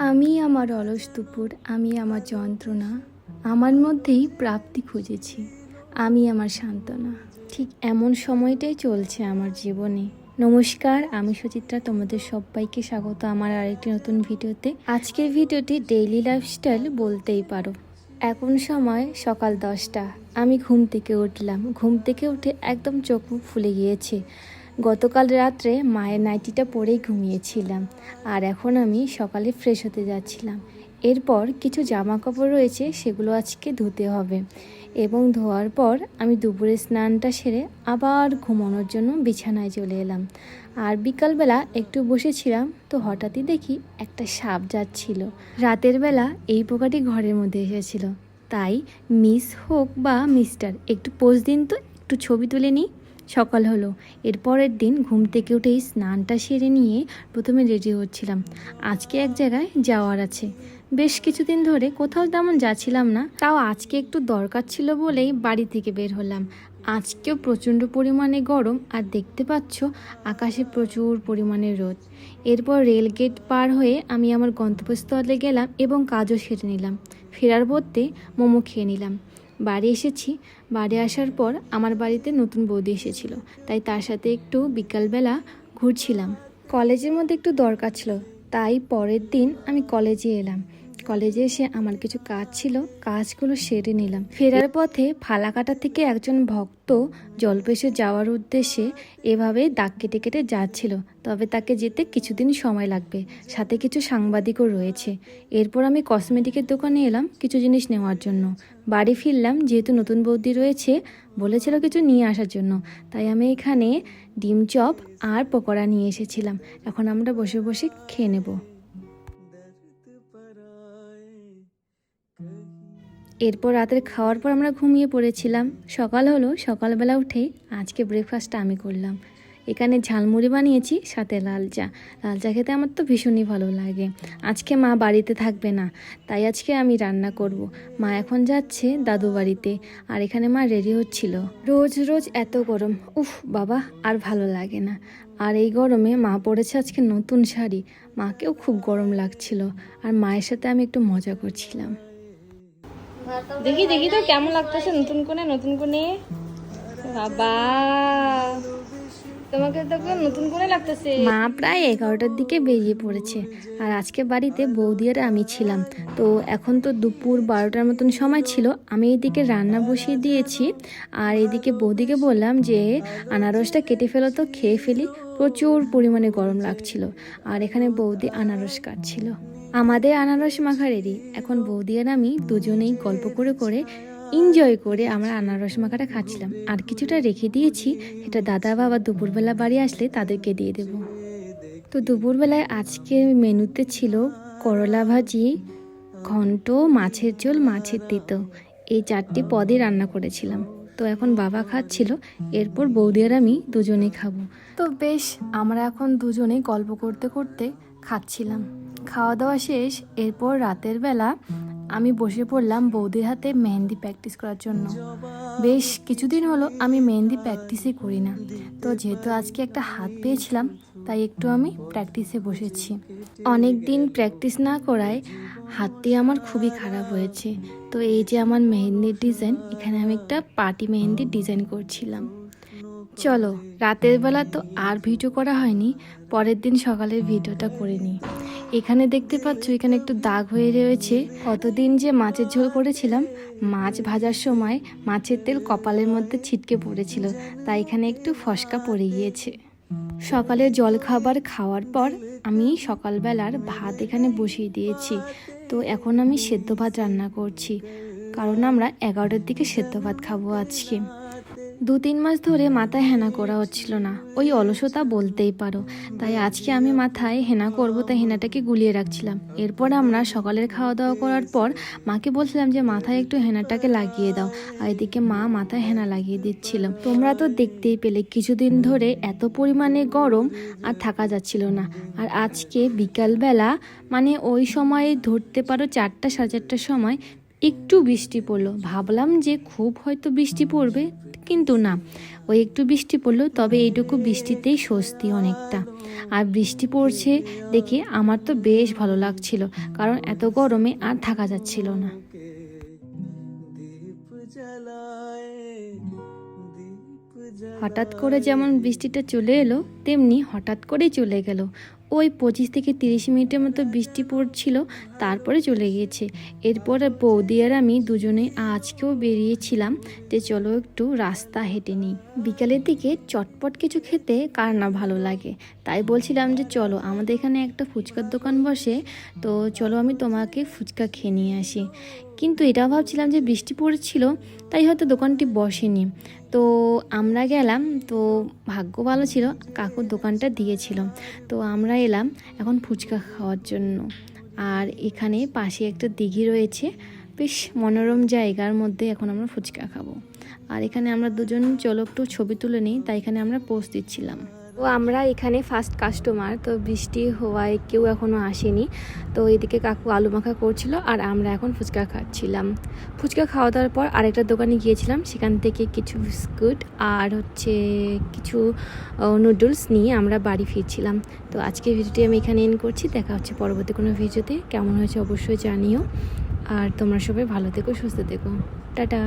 আমি আমার অলস দুপুর, আমি আমার যন্ত্রণা, আমার মধ্যেই প্রাপ্তি খুঁজেছি। আমি আমার সান্ত্বনা। ঠিক এমন সময়টাই চলছে আমার জীবনে। নমস্কার, আমি সুচিত্রা, তোমাদের সবাইকে স্বাগত আমার আরেকটি নতুন ভিডিওতে। আজকের ভিডিওটি ডেইলি লাইফস্টাইল বলতেই পারো। এখন সময় সকাল দশটা। আমি ঘুম থেকে উঠলাম। ঘুম থেকে উঠে একদম চোখ ফুলে গিয়েছে। গতকাল রাত্রে মায়ের নাইটিটা পরেই ঘুমিয়েছিলাম আর এখন আমি সকালে ফ্রেশ হতে যাচ্ছিলাম। এরপর কিছু জামা কাপড় রয়েছে, সেগুলো আজকে ধুতে হবে এবং ধোয়ার পর আমি দুপুরে স্নানটা সেরে আবার ঘুমানোর জন্য বিছানায় চলে এলাম। আর বিকালবেলা একটু বসেছিলাম তো হঠাৎই দেখি একটা সাপ যাচ্ছিল। রাতের বেলা এই পোকাটি ঘরের মধ্যে এসেছিল। তাই মিস হোক বা মিস্টার, একটু পোজ দিন তো, একটু ছবি তুলে নিই। সকাল হলো। এরপরের দিন ঘুম থেকে উঠেই স্নানটা সেরে নিয়ে প্রথমে রেডি হচ্ছিলাম। আজকে এক জায়গায় যাওয়ার আছে। বেশ কিছুদিন ধরে কোথাও তেমন যাচ্ছিলাম না, তাও আজকে একটু দরকার ছিল বলেই বাড়ি থেকে বের হলাম। আজকেও প্রচণ্ড পরিমাণে গরম আর দেখতে পাচ্ছ আকাশে প্রচুর পরিমাণে রোদ। এরপর রেল গেট পার হয়ে আমি আমার গন্তব্যস্থলে গেলাম এবং কাজও সেরে নিলাম। ফেরার পথে মোমো খেয়ে নিলাম। বাড়ি এসেছি। বাড়ি আসার পর আমার বাড়িতে নতুন বৌদি এসেছিল। তাই তার সাথে একটু বিকালবেলা ঘুরছিলাম। কলেজের মধ্যে একটু দরকার ছিল। তাই পরের দিন আমি কলেজে এলাম। কলেজে এসে আমার কিছু কাজ ছিল, কাজগুলো সেরে নিলাম। ফেরার পথে ফালাকাটা থেকে একজন ভক্ত জলপেশে যাওয়ার উদ্দেশ্যে এভাবে দাগ কেটে কেটে যাচ্ছিল, তবে তাকে যেতে কিছুদিন সময় লাগবে। সাথে কিছু সাংবাদিকও রয়েছে। এরপর আমি কসমেটিকের দোকানে এলাম কিছু জিনিস নেওয়ার জন্য। বাড়ি ফিরলাম, যেহেতু নতুন বৌদি রয়েছে, বলেছিল কিছু নিয়ে আসার জন্য। তাই আমি এখানে ডিম চপ আর পকোড়া নিয়ে এসেছিলাম। এখন আমরা বসে বসে খেয়ে নেব। এরপর রাতের খাওয়ার পর আমরা ঘুমিয়ে পড়েছিলাম। সকাল হলো, সকালবেলা উঠেই আজকে ব্রেকফাস্টটা আমি করলাম। এখানে ঝালমুড়ি বানিয়েছি, সাথে লাল চা লাল চা খেতে আমার তো ভীষণই ভালো লাগে। আজকে মা বাড়িতে থাকবে না, তাই আজকে আমি রান্না করব। মা এখন যাচ্ছে দাদু বাড়িতে, আর এখানে মা রেডি হচ্ছিল। রোজ রোজ এত গরম, উফ বাবা, আর ভালো লাগে না। আর এই গরমে মা পড়েছে আজকে নতুন শাড়ি। মাকেও খুব গরম লাগছিল, আর মায়ের সাথে আমি একটু মজা করছিলাম। দেখি দেখি তো কেমন লাগতেছে নতুন কোনে নতুন কোনে বাবা, তোমাকে তো নতুন করে লাগতেছে। মা প্রায় এগারোটার দিকে বেরিয়ে পড়েছে, আর আজকে বাড়িতে বৌদি আর আমি ছিলাম। তো এখন তো দুপুর বারোটার মতন সময় ছিল, আমি এইদিকে রান্না বসিয়ে দিয়েছি, আর এদিকে বৌদিকে বললাম যে, আনারসটা কেটে ফেলো তো, খেয়ে ফেলি। প্রচুর পরিমাণে গরম লাগছিল, আর এখানে বৌদি আনারস কাটছিল। আমাদের আনারস মাখা রেডি এখন বৌদি আর আমি দুজনেই গল্প করে করে এনজয় করে আমরা আনারস মাখাটা খাচ্ছিলাম। আর কিছুটা রেখে দিয়েছি, সেটা দাদা বাবা দুপুরবেলা বাড়ি আসলে তাদেরকে দিয়ে দেব। তো দুপুরবেলায় আজকে মেনুতে ছিল করলা ভাজি, ঘন্ট, মাছের ঝোল, মাছের তিতো। এই চারটি পদই রান্না করেছিলাম। তো এখন বাবা খাচ্ছিল, এরপর বৌদি আর আমি দুজনেই খাব। তো বেশ, আমরা এখন দুজনে গল্প করতে করতে খাচ্ছিলাম। খাওয়া দাওয়া শেষ, এরপর রাতের বেলা আমি বসে পড়লাম বৌদির হাতে মেহেন্দি প্র্যাকটিস করার জন্য। বেশ কিছুদিন হলো আমি মেহেন্দি প্র্যাকটিসই করি না। তো যেহেতু আজকে একটা হাত পেয়েছিলাম, তাই একটু আমি প্র্যাকটিসে বসেছি। অনেক দিন প্র্যাকটিস না করায় হাতটি আমার খুবই খারাপ হয়েছে। তো এই যে আমার মেহেন্দির ডিজাইন এখানে আমি একটা পার্টি মেহেন্দির ডিজাইন করছিলাম। চলো, রাতের বেলা তো আর ভিডিও করা হয়নি, পরের দিন সকালের ভিডিওটা করে নিই। এখানে দেখতে পাচ্ছ, এখানে একটু দাগ হয়ে রয়েছে। কতদিন যে মাছের ঝোল করেছিলাম, মাছ ভাজার সময় মাছের তেল কপালের মধ্যে ছিটকে পড়েছিল, তাই এখানে একটু ফসকা পড়ে গিয়েছে। সকালে জল খাবার খাওয়ার পর আমি সকালবেলার ভাত এখানে বসিয়ে দিয়েছি। তো এখন আমি সেদ্ধ ভাত রান্না করছি, কারণ আমরা এগারোটার দিকে সেদ্ধ ভাত খাব আজকে। দু তিন মাস ধরে মাথায় হেনা করা হচ্ছিল না। ওই অলসতা বলতেই পারো। তাই আজকে আমি মাথায় হেনা করব, তাই হেনাটাকে গুলিয়ে রাখছিলাম। এরপর আমরা সকালের খাওয়া দাওয়া করার পর মাকে বলছিলাম যে, মাথায় একটু হেনাটাকে লাগিয়ে দাও। আর এদিকে মা মাথায় হেনা লাগিয়ে দিচ্ছিল। তোমরা তো দেখতেই পেলে, কিছুদিন ধরে এত পরিমাণে গরম আর থাকা যাচ্ছিল না। আর আজকে বিকালবেলা মানে ওই সময়ে ধরতে পারো চারটা সাড়ে চারটার সময়, একটু বৃষ্টি পড়ল। ভাবলাম যে, খুব হয়তো বৃষ্টি পড়বে। কিন্তু না। ওই একটু বৃষ্টি পড়ল, তবে এইটুকু বৃষ্টিতেই স্বস্তি অনেকটা। আর বৃষ্টি পড়ছে দেখে আমার তো বেশ ভালো লাগছিল, কারণ এত গরমে আর থাকা যাচ্ছিল না। হঠাৎ করে যেমন বৃষ্টিটা চলে এলো, তেমনি হঠাৎ করেই চলে গেল। ওই পঁচিশ থেকে তিরিশ মিনিটের মতো বৃষ্টি পড়ছিল, তারপরে চলে গিয়েছে। এরপরে বৌদি আর আমি দুজনে আজকেও বেরিয়েছিলাম যে চলো একটু রাস্তা হেঁটে নিই। বিকালের দিকে চটপট কিছু খেতে কার না ভালো লাগে। তাই বলছিলাম যে চলো, আমাদের এখানে একটা ফুচকার দোকান বসে, তো চলো আমি তোমাকে ফুচকা খেয়ে নিয়ে আসি। কিন্তু এটাও ভাবছিলাম যে বৃষ্টি পড়েছিল, তাই হয়তো দোকানটি বসেনি। তো আমরা গেলাম, তো ভাগ্য ভালো ছিল কাকুর দোকানটা দিয়েছিল। তো আমরা এলাম এখন ফুচকা খাওয়ার জন্য। আর এখানে পাশে একটা দিঘি রয়েছে, বেশ মনোরম জায়গার মধ্যে এখন আমরা ফুচকা খাব। আর এখানে আমরা দুজন চলো একটু ছবি তুলে নিই, তাই এখানে আমরা পোস্ট দিচ্ছিলাম। তো আমরা এখানে ফার্স্ট কাস্টমার তো বৃষ্টি হওয়ায় কেউ এখনও আসেনি। তো এদিকে কাকু আলু মাখা করছিল আর আমরা এখন ফুচকা খাচ্ছিলাম। ফুচকা খাওয়া দাওয়ার পর আরেকটা দোকানে গিয়েছিলাম, সেখান থেকে কিছু বিস্কুট আর হচ্ছে কিছু নুডলস নিয়ে আমরা বাড়ি ফিরছিলাম। তো আজকের ভিডিওটি আমি এখানে এন করছি। দেখা হচ্ছে পরবর্তী কোনো ভিডিওতে। কেমন হয়েছে অবশ্যই জানিও। আর তোমরা সবাই ভালো থেকো, সুস্থ থেকো। টাটা।